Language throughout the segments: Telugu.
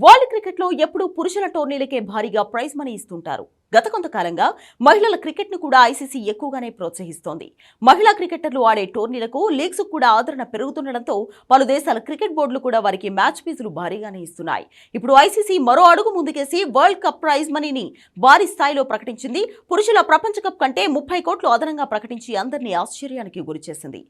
వరల్డ్ క్రికెట్లో ఎప్పుడూ పురుషుల టోర్నీలకే భారీగా ప్రైజ్ మనీ ఇస్తుంటారు. గత కొంతకాలంగా మహిళల క్రికెట్ను కూడా ఐసీసీ ఎక్కువగానే ప్రోత్సహిస్తోంది. మహిళా క్రికెటర్లు ఆడే టోర్నీలకు లీగ్స్ కూడా ఆదరణ పెరుగుతుండటంతో పలు దేశాల క్రికెట్ బోర్డులు కూడా వారికి మ్యాచ్ ఫీజులు భారీగానే ఇస్తున్నాయి. ఇప్పుడు ఐసీసీ మరో అడుగు ముందుకేసి వరల్డ్ కప్ ప్రైజ్ మనీని భారీ స్థాయిలో ప్రకటించింది. పురుషుల ప్రపంచ కప్ కంటే ముప్పై కోట్లు అదనంగా ప్రకటించి అందరినీ ఆశ్చర్యానికి గురిచేసింది.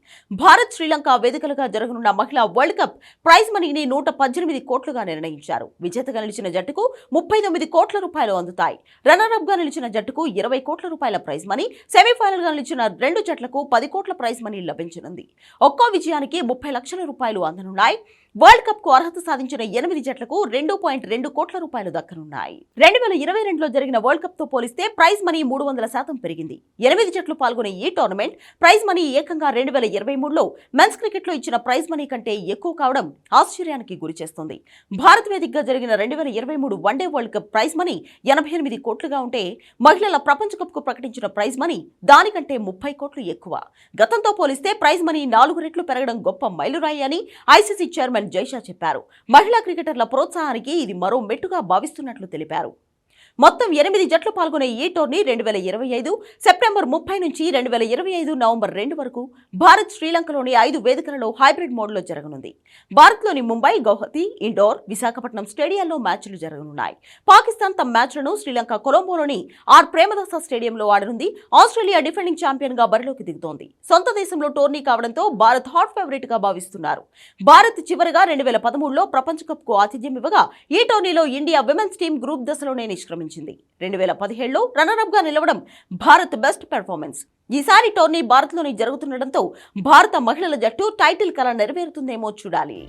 భారత్ శ్రీలంక వేదికలుగా జరగనున్న మహిళా వరల్డ్ కప్ ప్రైజ్ మనీని నూట పద్దెనిమిది కోట్లుగా నిర్ణయించారు. విజేతగా నిలిచిన జట్టుకు ముప్పై తొమ్మిది కోట్ల రూపాయలు అందుతాయి. రన్నర్గా నిలిచిన జట్టుకు ఇరవై కోట్ల రూపాయల ప్రైజ్ మనీ సెమీఫైనల్గా నిలిచిన రెండు జట్లకు పది కోట్ల ప్రైజ్ మనీ లభించనుంది. ఒక్కో విజయానికి ముప్పై లక్షల రూపాయలు అందనున్నాయి. వరల్డ్ కప్కు అర్హత సాధించిన ఎనిమిది జట్లకు రెండు పాయింట్ రెండు కోట్ల రూపాయలు దక్కనున్నాయి. రెండు వేల ఇరవై రెండులో జరిగిన వరల్డ్ కప్తో పోలిస్తే ప్రైజ్ మనీ మూడు వందల శాతం పెరిగింది. ఎనిమిది జట్లు పాల్గొనే ఈ టోర్నమెంట్ ప్రైజ్ మనీ ఏకంగా రెండు వేల ఇరవై మూడులో మెన్స్ క్రికెట్లో ఇచ్చిన ప్రైజ్ మనీ కంటే ఎక్కువ కావడం ఆశ్చర్యానికి గురిచేస్తుంది భారత్ వేదికగా జరిగిన రెండు వేల ఇరవై మూడు one day world cup prize money ఎనభై ఎనిమిది కోట్లుగా ఉంటే మహిళల ప్రపంచ కప్కు ప్రకటించిన ప్రైజ్ మనీ దానికంటే ముప్పై కోట్లు ఎక్కువ. గతంతో పోలిస్తే ప్రైజ్ మనీ నాలుగు రెట్లు పెరగడం గొప్ప మైలురాయి అని ఐసీసీ చైర్మన్ జైషా చెప్పారు. మహిళా క్రికెటర్ల ప్రోత్సాహానికి ఇది మరో మెట్టుగా భావిస్తున్నట్లు తెలిపారు. మొత్తం ఎనిమిది జట్లు పాల్గొనే ఈ టోర్నీ రెండు వేల ఇరవై ఐదు సెప్టెంబర్ ముప్పై నుంచి రెండు వేల ఇరవై ఐదు నవంబర్ రెండు వరకు భారత్ శ్రీలంకలోని ఐదు వేదికలలో హైబ్రిడ్ మోడ్లో జరగనుంది. భారత్లోని ముంబై గౌహతి ఇండోర్ విశాఖపట్నం స్టేడియాల్లో మ్యాచ్లు జరగనున్నాయి. పాకిస్తాన్ తమ మ్యాచ్లను శ్రీలంక కొలంబోలోని ఆర్ ప్రేమదాస స్టేడియంలో ఆడనుంది. ఆస్ట్రేలియా డిఫెండింగ్ ఛాంపియన్గా బరిలోకి దిగుతోంది. సొంత దేశంలో టోర్నీ కావడంతో భారత్ హాట్ ఫేవరెట్గా భావిస్తున్నారు. భారత్ చివరిగా రెండు వేల పదమూడులో ప్రపంచ కప్కు ఆతిథ్యం ఇవ్వగా ఈ టోర్నీలో ఇండియా విమెన్స్ టీం గ్రూప్ దశలోనే నిష్క్రమించింది రెండు వేల పదిహేడులో రన్నరప్గా నిలవడం భారత్ బెస్ట్ పెర్ఫార్మెన్స్. ఈసారి టోర్నీ భారత్లోనే జరుగుతుండటంతో భారత మహిళల జట్టు టైటిల్ కళ నెరవేరుతుందేమో చూడాలి.